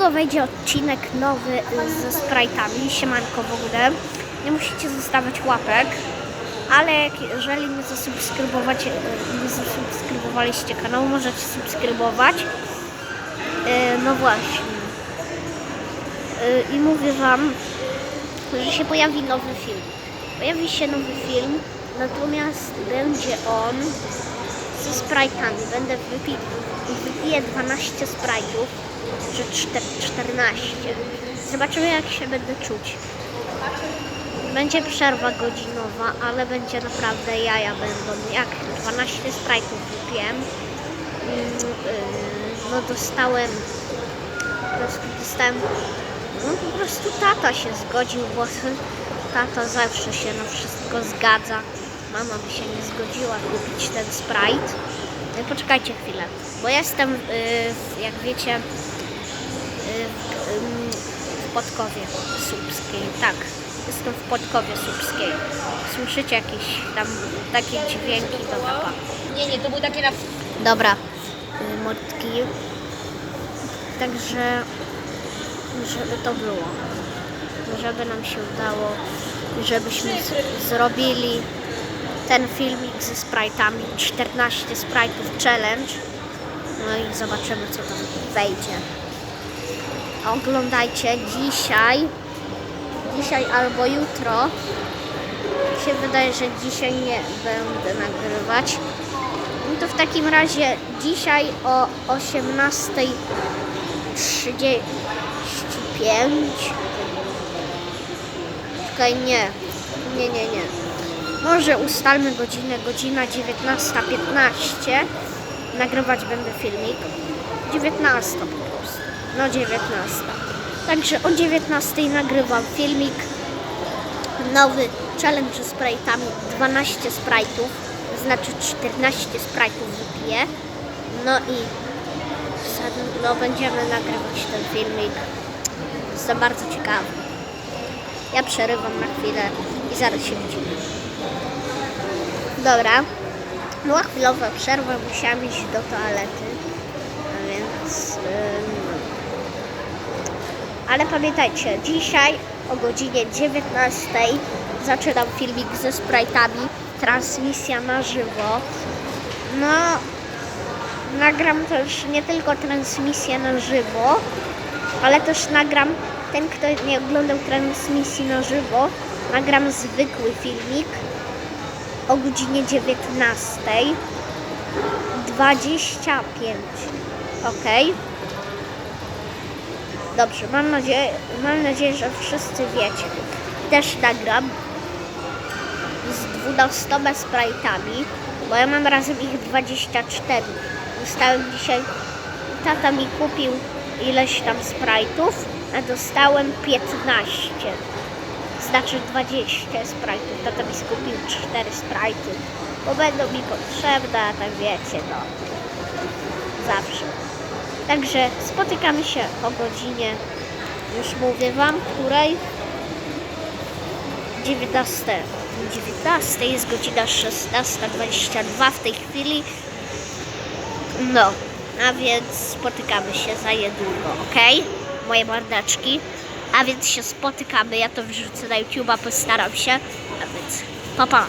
Niedługo wejdzie odcinek nowy ze sprite'ami. Siemanko w ogóle. Nie musicie zostawiać łapek, ale jeżeli nie, zasubskrybowacie, nie zasubskrybowaliście kanału, możecie subskrybować. Y, No właśnie. Y, I mówię Wam, że się pojawi nowy film. Pojawi się nowy film, natomiast będzie on ze sprite'ami. Będę wypi wypiję 12 sprite'ów, że czter- 14. Zobaczymy jak się będę czuć. Będzie przerwa godzinowa, ale będzie naprawdę jaja będą. Jak 12 sprite'ów wypiłem, mm, yy, no dostałem, dostałem, no po prostu tata się zgodził, bo tata zawsze się na wszystko zgadza. Mama by się nie zgodziła kupić ten Sprite. I poczekajcie chwilę, bo jestem, yy, w- jak wiecie, yy, w, Podkowie Słupskiej. Tak, jestem w Podkowie Słupskiej. Słyszycie jakieś tam takie dźwięki, dobra, pa. Nie, nie, to były takie na... Dobra, mordki. Także, żeby to było. Żeby nam się udało, żebyśmy zrobili ten filmik ze sprite'ami. 14 sprite'ów challenge. No i zobaczymy, co tam wejdzie. Oglądajcie dzisiaj, dzisiaj albo jutro. Mi się wydaje, że dzisiaj nie będę nagrywać. No to w takim razie dzisiaj o 18.35 Czekaj, nie. Nie, nie, nie. Może ustalmy godzinę, godzina 19.15. Nagrywać będę filmik. 19 po prostu. No 19. Także o 19 nagrywam filmik nowy challenge z sprite'ami 12 sprite'ów, znaczy 14 sprite'ów wypiję. No i no, będziemy nagrywać ten filmik. Jestem bardzo ciekawy. Ja przerywam na chwilę i zaraz się widzimy. Dobra. Była chwilowa przerwa, musiałam iść do toalety. A więc... ale pamiętajcie, dzisiaj o godzinie 19 zaczynam filmik ze sprite'ami, transmisja na żywo. No, nagram też nie tylko transmisję na żywo, ale też nagram, ten kto nie oglądał transmisji na żywo, nagram zwykły filmik o godzinie 19. 25. Ok. Dobrze, mam nadzieję, mam nadzieję, że wszyscy wiecie. Też nagram z 12 sprite'ami, bo ja mam razem ich 24. Dostałem dzisiaj, tata mi kupił ileś tam sprite'ów, a dostałem 15. Znaczy 20 sprite'ów. Tata mi skupił 4 sprite'y, bo będą mi potrzebne, tak wiecie, no. Zawsze. Także spotykamy się o godzinie, już mówię Wam, której 19. 19 jest godzina 16.22 w tej chwili. No, a więc spotykamy się za niedługo, ok? Moje mordaczki. A więc się spotykamy, ja to wrzucę na YouTube'a, postaram się. A więc, pa pa.